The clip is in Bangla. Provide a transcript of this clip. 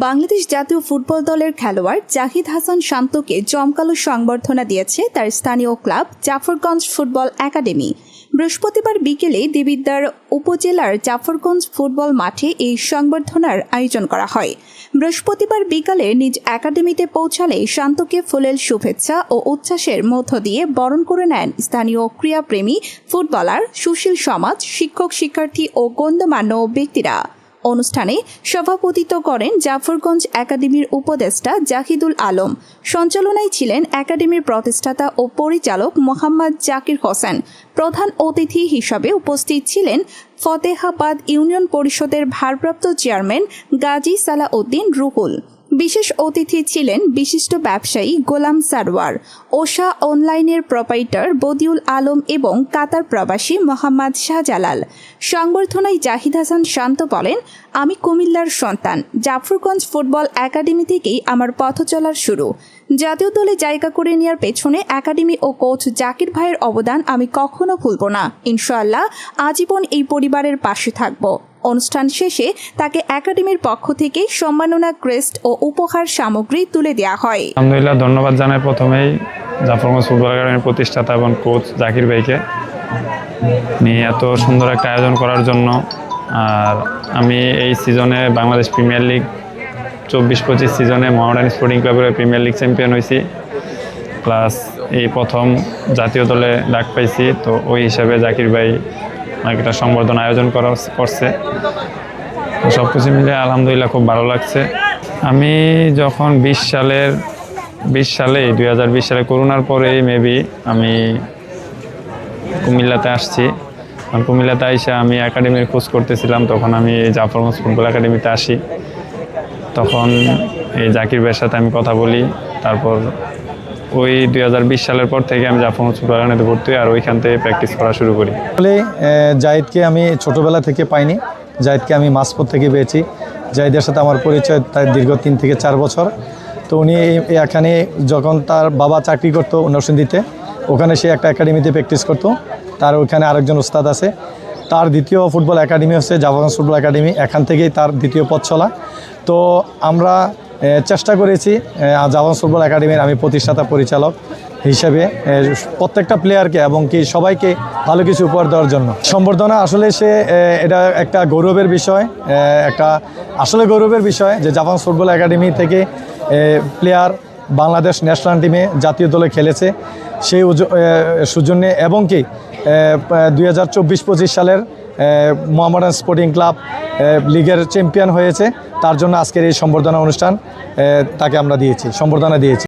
বাংলাদেশ জাতীয় ফুটবল দলের খেলোয়াড় জাহিদ হাসান শান্তকে জমকালো সংবর্ধনা দিয়েছে তার স্থানীয় ক্লাব জাফরগঞ্জ ফুটবল একাডেমি। বৃহস্পতিবার বিকেলে দেবিদ্বার উপজেলার জাফরগঞ্জ ফুটবল মাঠে এই সংবর্ধনার আয়োজন করা হয়। বৃহস্পতিবার বিকালে নিজ একাডেমিতে পৌঁছালে শান্তকে ফুলেল শুভেচ্ছা ও উচ্ছ্বাসের মধ্য দিয়ে বরণ করে নেন স্থানীয় ক্রীড়াপ্রেমী, ফুটবলার সুশীল সমাজ, শিক্ষক, শিক্ষার্থী ও গণ্যমান্য ব্যক্তিরা। অনুষ্ঠানে সভাপতিত্ব করেন জাফরগঞ্জ একাডেমির উপদেষ্টা জাহিদুল আলম। সঞ্চালনায় ছিলেন একাডেমির প্রতিষ্ঠাতা ও পরিচালক মোহাম্মদ জাকির হোসেন। প্রধান অতিথি হিসাবে উপস্থিত ছিলেন ফতেহাবাদ ইউনিয়ন পরিষদের ভারপ্রাপ্ত চেয়ারম্যান গাজী সালাউদ্দিন রুহুল। বিশেষ অতিথি ছিলেন বিশিষ্ট ব্যবসায়ী গোলাম সারওয়ার, ওষা অনলাইনের প্রোপাইটার বদিউল আলম এবং কাতার প্রবাসী মোহাম্মদ শাহজালাল। সংবর্ধনায় জাহিদ হাসান শান্ত বলেন, আমি কুমিল্লার সন্তান। জাফরগঞ্জ ফুটবল একাডেমি থেকেই আমার পথ চলার শুরু। জাতীয় দলে জায়গা করে নেওয়ার পেছনে একাডেমি ও কোচ জাকির ভাইয়ের অবদান আমি কখনো ভুলব না। ইনশাআল্লাহ, আজীবন এই পরিবারের পাশে থাকব। অনুষ্ঠান শেষে তাকে একাডেমির পক্ষ থেকে সম্মাননা ক্রেস্ট ও উপহার সামগ্রী তুলে দেওয়া হয়। আলহামদুলিল্লাহ, ধন্যবাদ জানাই প্রথমেই জাফরগঞ্জ ফুটবল একাডেমির প্রতিষ্ঠাতা এবং কোচ জাকির ভাইকে। নিয়ে এত সুন্দর একটা আয়োজন করার জন্য। আর আমি এই সিজনে বাংলাদেশ প্রিমিয়ার লিগ চব্বিশ পঁচিশ সিজনে মহারানি স্পোর্টিং ক্লাবের প্রিমিয়ার লিগ চ্যাম্পিয়ন হয়েছি। প্লাস এই প্রথম জাতীয় দলে ডাক পাইছি। তো ওই হিসাবে জাকির ভাই আমাকে একটা সংবর্ধনা আয়োজন করা করছে। সব কিছু মিলে আলহামদুলিল্লাহ খুব ভালো লাগছে। আমি যখন বিশ সালের, বিশ সালে দুই হাজার বিশ সালে করোনার পরেই মেবি আমি কুমিল্লাতে আসছি। কুমিল্লাতে এসে আমি একাডেমির খোঁজ করতেছিলাম, তখন আমি জাফর জাফরগঞ্জ ফুটবল একাডেমিতে আসি। তখন এই জাকির ভাইয়ের সাথে আমি কথা বলি, তারপর ওই দুই হাজার বিশ সালের পর থেকে আমি জাফরগঞ্জ ফুটবল একাডেমিতে ভর্তি আর ওইখান থেকে প্র্যাকটিস করা শুরু করি। আসলে জাহিদকে আমি ছোটবেলা থেকে পাইনি। জাহিদকে আমি মাসপত থেকে পেয়েছি। জাহিদের সাথে আমার পরিচয় তার দীর্ঘ তিন থেকে চার বছর। তো উনি এখানে যখন তার বাবা চাকরি করতো নরসিংদীতে, ওখানে সে একটা একাডেমিতে প্র্যাকটিস করতো। তার ওখানে আরেকজন উস্তাদ আছে। তার দ্বিতীয় ফুটবল একাডেমি হচ্ছে জাফরগঞ্জ ফুটবল একাডেমি এখান থেকেই তার দ্বিতীয় পথ চলা। তো আমরা চেষ্টা করেছি। আহ, ফুটবল একাডেমির আমি প্রতিষ্ঠাতা পরিচালক হিসেবে প্রত্যেকটা প্লেয়ারকে এবং কি সবাইকে ভালো কিছু উপহার দেওয়ার জন্য। সম্বর্ধনা আসলে সে এটা একটা গৌরবের বিষয় একটা আসলে গৌরবের বিষয় যে জাপান ফুটবল একাডেমি থেকে প্লেয়ার বাংলাদেশ ন্যাশনাল টিমে জাতীয় দলে খেলেছে। সেই সুজন্যে এবং কি দুই হাজার চব্বিশ পঁচিশ সালের মোহামেডান স্পোর্টিং ক্লাব লিগের চ্যাম্পিয়ন হয়েছে। তার জন্য আজকের এই সম্বর্ধনা অনুষ্ঠান তাকে আমরা দিয়েছি, সম্বর্ধনা দিয়েছি।